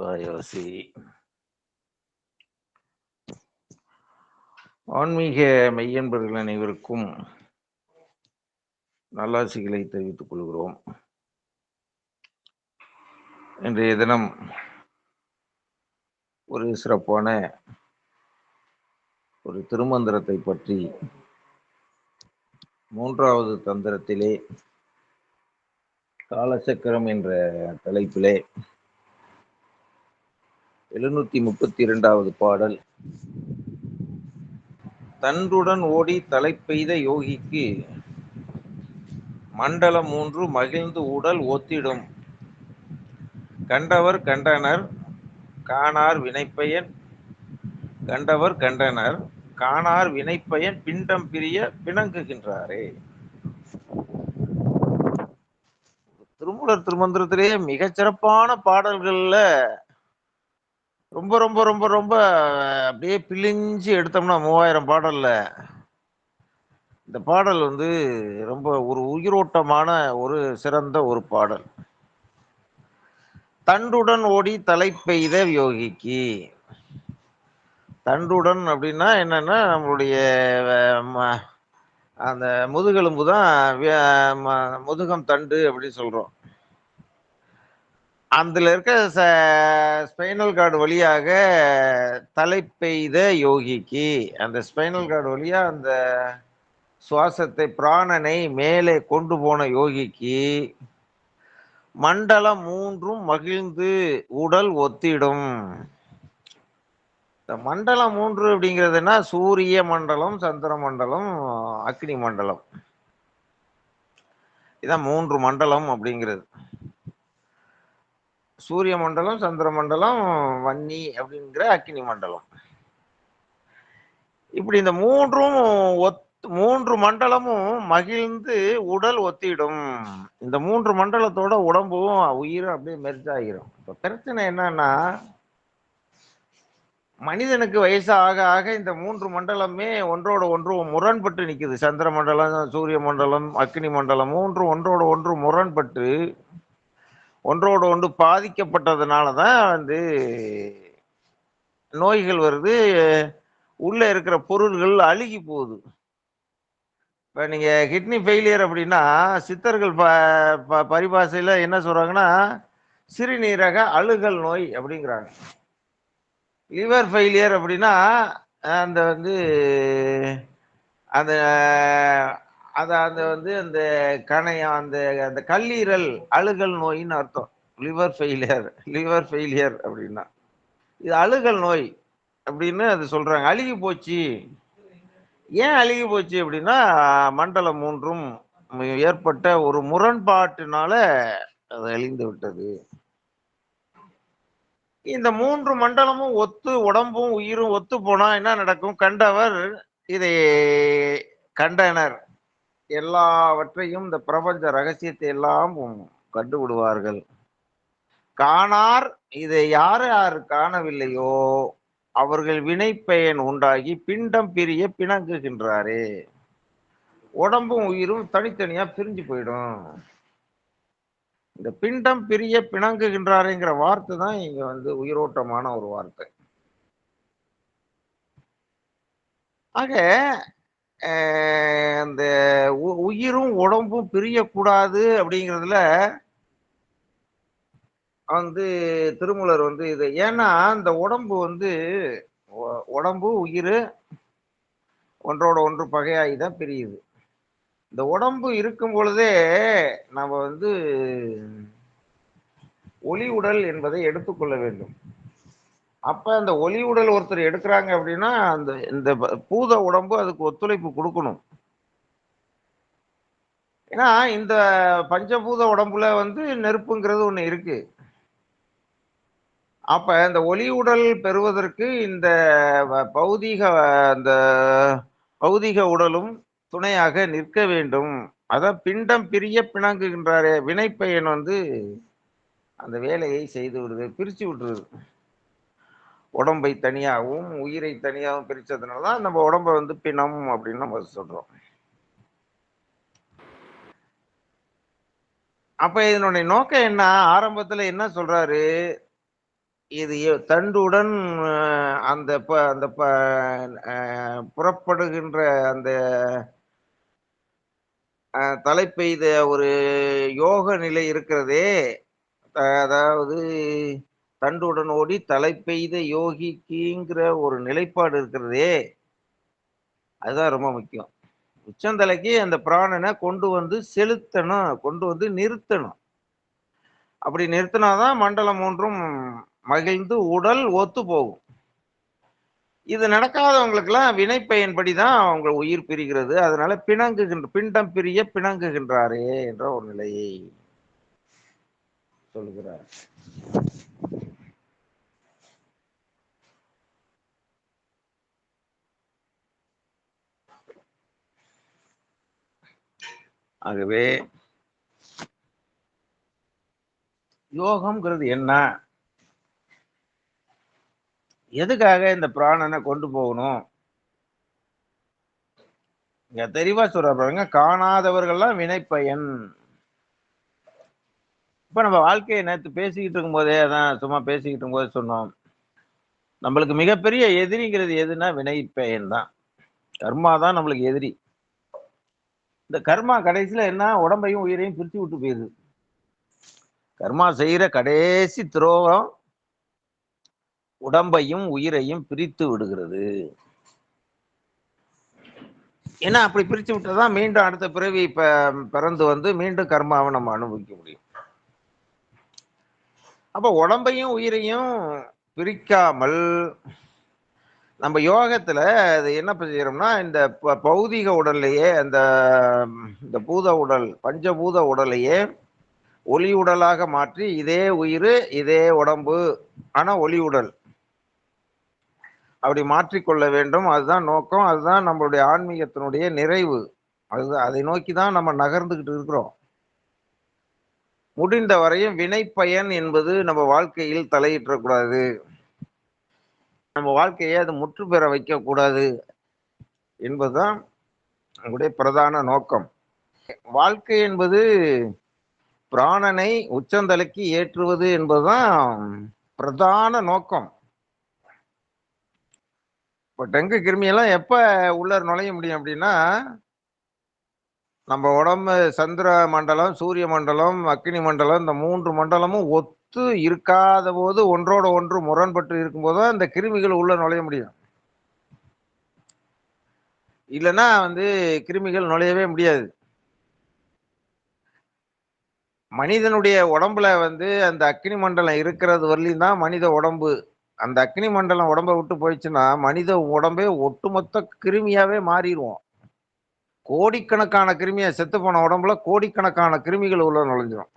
சிவாயோசி ஆன்மீக மெய்யன்பர்கள் அனைவருக்கும் நல்லாசிகளை தெரிவித்துக் கொள்கிறோம். இன்றைய தினம் ஒரு சிறப்பான ஒரு திருமந்திரத்தை பற்றி மூன்றாவது தந்திரத்திலே காலசக்கரம் என்ற தலைப்பிலே எழுநூத்தி முப்பத்தி இரண்டாவது பாடல். தன்றுடன் ஓடி தலை பெய்த யோகிக்கு மண்டலம் மூன்று மகிழ்ந்து உடல் ஒத்திடும். கண்டவர் கண்டனர் காணார் வினைப்பயன் கண்டவர் கண்டனர் காணார் வினைப்பயன் பிண்டம் பிரிய பிணங்குகின்றாரே. திருமூலர் திருமந்திரத்திலேயே மிகச்சிறப்பான பாடல்கள்ல ரொம்ப ரொம்ப ரொம்ப ரொம்ப அப்படியே பிழிஞ்சு எடுத்தோம்னா மூவாயிரம் பாடல்ல. இந்த பாடல் வந்து ரொம்ப ஒரு உயிரோட்டமான ஒரு சிறந்த ஒரு பாடல். தண்டுடன் ஓடி தலை பெய்த யோகிக்கு. தண்டுடன் அப்படின்னா என்னன்னா நம்மளுடைய ம- அந்த முதுகெலும்பு தான் ம- முதுகம் தண்டு அப்படின்னு சொல்றோம். அதுல இருக்க ஸ்பைனல் கார்டு வழியாக தலை பெய்த யோகிக்கு அந்த ஸ்பைனல் கார்டு வழியா அந்த சுவாசத்தை பிராணனை மேலே கொண்டு போன யோகிக்கு மண்டலம் மூன்றும் மகிழ்ந்து உடல் ஒத்திடும். இந்த மண்டலம் மூன்று அப்படிங்கிறதுனா சூரிய மண்டலம் சந்திர மண்டலம் அக்னி மண்டலம். இதான் மூன்று மண்டலம் அப்படிங்கிறது. சூரிய மண்டலம் சந்திர மண்டலம் வன்னி அப்படிங்கிற அக்னி மண்டலம். இப்படி இந்த மூன்றும் ஒத் மூன்று மண்டலமும் மகிழ்ந்து உடல் ஒத்திடும். இந்த மூன்று மண்டலத்தோட உடம்பும் உயிரும் அப்படியே மெர்ஜ் ஆகிரும். இப்ப பிரச்சனை என்னன்னா மனிதனுக்கு வயசு ஆக ஆக இந்த மூன்று மண்டலமே ஒன்றோட ஒன்று முரண்பட்டு நிக்குது. சந்திர மண்டலம் சூரிய மண்டலம் அக்னி மண்டலம் மூன்று ஒன்றோட ஒன்று முரண்பட்டு ஒன்றோடு ஒன்று பாதிக்கப்பட்டதுனால தான் வந்து நோய்கள் வருது. உள்ளே இருக்கிற பொருள்கள் அழுகி போகுது. இப்போ நீங்கள் கிட்னி ஃபெயிலியர் அப்படின்னா சித்தர்கள் ப ப பரிபாஷையில் என்ன சொல்கிறாங்கன்னா சிறுநீரக அழுகல் நோய் அப்படிங்கிறாங்க. லிவர் ஃபெயிலியர் அப்படின்னா அந்த வந்து அந்த அது அந்த வந்து அந்த கணையம் அந்த அந்த கல்லீரல் அழுகல் நோயின்னு அர்த்தம். லிவர் ஃபெயிலியர் லிவர் ஃபெயிலியர் அப்படின்னா. இது அழுகல் நோய் அப்படின்னு அது சொல்றாங்க. அழுகி போச்சு. ஏன் அழுகி போச்சு அப்படின்னா மண்டலம் மூன்றும் ஏற்பட்ட ஒரு முரண்பாட்டினால அது அழிந்து விட்டது. இந்த மூன்று மண்டலமும் ஒத்து உடம்பும் உயிரும் ஒத்து போனா என்ன நடக்கும்? கண்டவர் இதை கண்டனர். எல்லாவற்றையும் இந்த பிரபஞ்ச ரகசியத்தை எல்லாம் கண்டு விடுவார்கள் காணார் இதை யார் யார் காணவில்லையோ அவர்கள் வினைப்பயன் உண்டாகி பிண்டம் பிரிய பிணங்குகின்றாரே. உடம்பும் உயிரும் தனித்தனியா பிரிஞ்சு போயிடும். இந்த பிண்டம் பிரிய பிணங்குகின்றாருங்கிற வார்த்தை தான் இங்க வந்து உயிரோட்டமான ஒரு வார்த்தை. ஆக அந்த உ- உயிரும் உடம்பும் பிரியக்கூடாது அப்படிங்கிறதுல வந்து திருமூலர் வந்து இது. ஏன்னா இந்த உடம்பு வந்து உடம்பு உயிர் ஒன்றோட ஒன்று பகையாகி தான் பிரியுது. இந்த உடம்பு இருக்கும் பொழுதே நம்ம வந்து ஒளி உடல் என்பதை எடுத்துக்கொள்ள வேண்டும். அப்ப அந்த ஒளி உடல் ஒருத்தர் எடுக்கிறாங்க அப்படின்னா அந்த இந்த ப- பூத உடம்பு அதுக்கு ஒத்துழைப்பு கொடுக்கணும். ஏன்னா இந்த பஞ்சபூத உடம்புல வந்து நெருப்புங்கிறது ஒண்ணு இருக்கு. அப்ப இந்த ஒளி உடல் பெறுவதற்கு இந்த வ- பௌதீக அந்த பௌதீக உடலும் துணையாக நிற்க வேண்டும். அதான் பிண்டம் பிரிய பிணங்குகின்றாரே வினைப்பயன் வந்து அந்த வேலையை செய்து விடுது பிரிச்சு விட்டுருது. உடம்பை தனியாகவும் உயிரை தனியாகவும் பிரித்ததுனால தான் நம்ம உடம்பை வந்து பிணம் அப்படின்னு நம்ம சொல்கிறோம் அப்போ இதனுடைய நோக்கம் என்ன? ஆரம்பத்தில் என்ன சொல்கிறாரு இது தண்டுடன் அந்த ப- அந்த ப- புறப்படுகின்ற அந்த தலை தலைப்பெய்த ஒரு யோக நிலை இருக்கிறதே. அதாவது தண்டுடன் ஓடி தலை பெய்த யோகிக்குங்கிற ஒரு நிலைப்பாடு இருக்கிறதே அதுதான் ரொம்ப முக்கியம். உச்சந்தலைக்கு அந்த பிராணனை கொண்டு வந்து செலுத்தணும் கொண்டு வந்து நிறுத்தணும். அப்படி நிறுத்தினாதான் மண்டலம் மூன்றும் மகிழ்ந்து உடல் ஒத்து போகும். இது நடக்காதவங்களுக்கெல்லாம் வினை பயன்படி தான் அவங்க உயிர் பிரிகிறது. அதனால பிணங்குகின்ற பிண்டம் பிரிய பிணங்குகின்றாரே என்ற ஒரு நிலையை சொல்லுகிறார். ஆகவே யோகம்ங்கிறது என்ன? எதுக்காக இந்த பிராணனை கொண்டு போகணும்? இங்க தெளிவா சொல்ற பாருங்க காணாதவர்கள்லாம் வினைப்பயன். இப்ப நம்ம வாழ்க்கையை நேற்று பேசிக்கிட்டு இருக்கும் போதே அதான் சும்மா பேசிக்கிட்டு இருக்கும் போதே சொன்னோம். நம்மளுக்கு மிகப்பெரிய எதிரிங்கிறது எதுனா வினைப்பயன் தான் கர்மா தான் நம்மளுக்கு எதிரி. இந்த கர்மா கடைசியில என்ன? உடம்பையும் உயிரையும் பிரித்து விட்டு போயிடுது கர்மா செய்கிற கடைசி துரோகம் உடம்பையும் உயிரையும் பிரித்து விடுகிறது. ஏன்னா அப்படி பிரிச்சு விட்டதான் மீண்டும் அடுத்த பிறவி ப பிறந்து வந்து மீண்டும் கர்மாவை நம்ம அனுபவிக்க முடியும். அப்போ உடம்பையும் உயிரையும் பிரிக்காமல் நம்ம யோகத்துல அது என்ன செய்யறோம்னா இந்த ப- பௌதிக உடல்லையே அந்த இந்த பூத உடல் பஞ்சபூத உடலையே ஒளி உடலாக மாற்றி இதே உயிர் இதே உடம்பு ஆனா ஒளி உடல். அப்படி மாற்றிக்கொள்ள வேண்டும். அதுதான் நோக்கம். அதுதான் நம்மளுடைய ஆன்மீகத்தினுடைய நிறைவு. அது அதை நோக்கி தான் நம்ம நகர்ந்துகிட்டு இருக்கிறோம். முடிந்த வரையும் வினைப்பயன் என்பது நம்ம வாழ்க்கையில் தலையிட்டக்கூடாது நம்ம வாழ்க்கையை அது முற்று பெற வைக்கக்கூடாது என்பதுதான் நம்முடைய பிரதான நோக்கம். வாழ்க்கை என்பது பிராணனை உச்சந்தலைக்கு ஏற்றுவது என்பதுதான் பிரதான நோக்கம். இப்போ டெங்கு கிருமியெல்லாம் எப்போ உள்ள நுழைய முடியும் அப்படின்னா நம்ம உடம்பு சந்திர மண்டலம் சூரிய மண்டலம் அக்னி மண்டலம் இந்த மூன்று மண்டலமும் ஒத்து இருக்காத போது ஒன்றோட ஒன்று முரண்பட்டு இருக்கும்போது தான் கிருமிகள் உள்ள நுழைய முடியும். இல்லைன்னா வந்து கிருமிகள் நுழையவே முடியாது. மனிதனுடைய உடம்புல வந்து அந்த அக்னி மண்டலம் இருக்கிறது வரலையும் தான் மனித உடம்பு. அந்த அக்னி மண்டலம் உடம்ப விட்டு போயிடுச்சுன்னா மனித உடம்பே ஒட்டுமொத்த கிருமியாவே மாறிடுவோம். கோடிக்கணக்கான கிருமியை செத்து போன உடம்புல கோடிக்கணக்கான கிருமிகள் உள்ள நுழைஞ்சிரும்.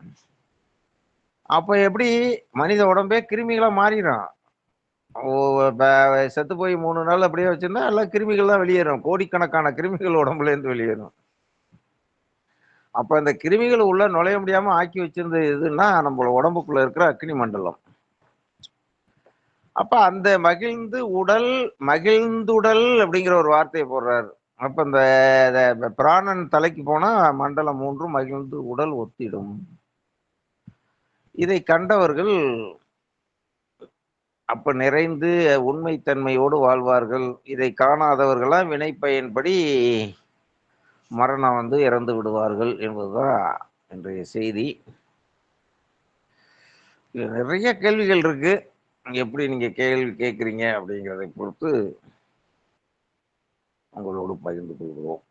அப்ப எப்படி மனித உடம்பே கிருமிகளா மாறிடும்? செத்து போய் மூணு நாள் அப்படியே வச்சிருந்தா எல்லாம் கிருமிகள் தான் வெளியேறும். கோடிக்கணக்கான கிருமிகள் உடம்புல இருந்து வெளியேறும். அப்ப இந்த கிருமிகள் உள்ள நுழைய முடியாம ஆக்கி வச்சிருந்தது எதுன்னா நம்மளோட உடம்புக்குள்ள இருக்கிற அக்னி மண்டலம். அப்ப அந்த மகிழ்ந்து உடல் மகிழ்ந்துடல் அப்படிங்கிற ஒரு வார்த்தையை போடுறாரு. அப்ப இந்த இந்த பிராணன் தலைக்கு போனா மண்டலம் மூன்றும் மகிழ்ந்து உடல் ஒத்திடும். இதை கண்டவர்கள் அப்ப நிறைந்து உண்மைத்தன்மையோடு வாழ்வார்கள். இதை காணாதவர்களாம் வினை பயன்படி மரணம் வந்து இறந்து விடுவார்கள் என்பதுதான் இன்றைய செய்தி. நிறைய கேள்விகள் இருக்கு. எப்படி நீங்க கேள்வி கேட்குறீங்க அப்படிங்கிறதை பொறுத்து உங்களோடு பகிர்ந்து கொள்கிறோம்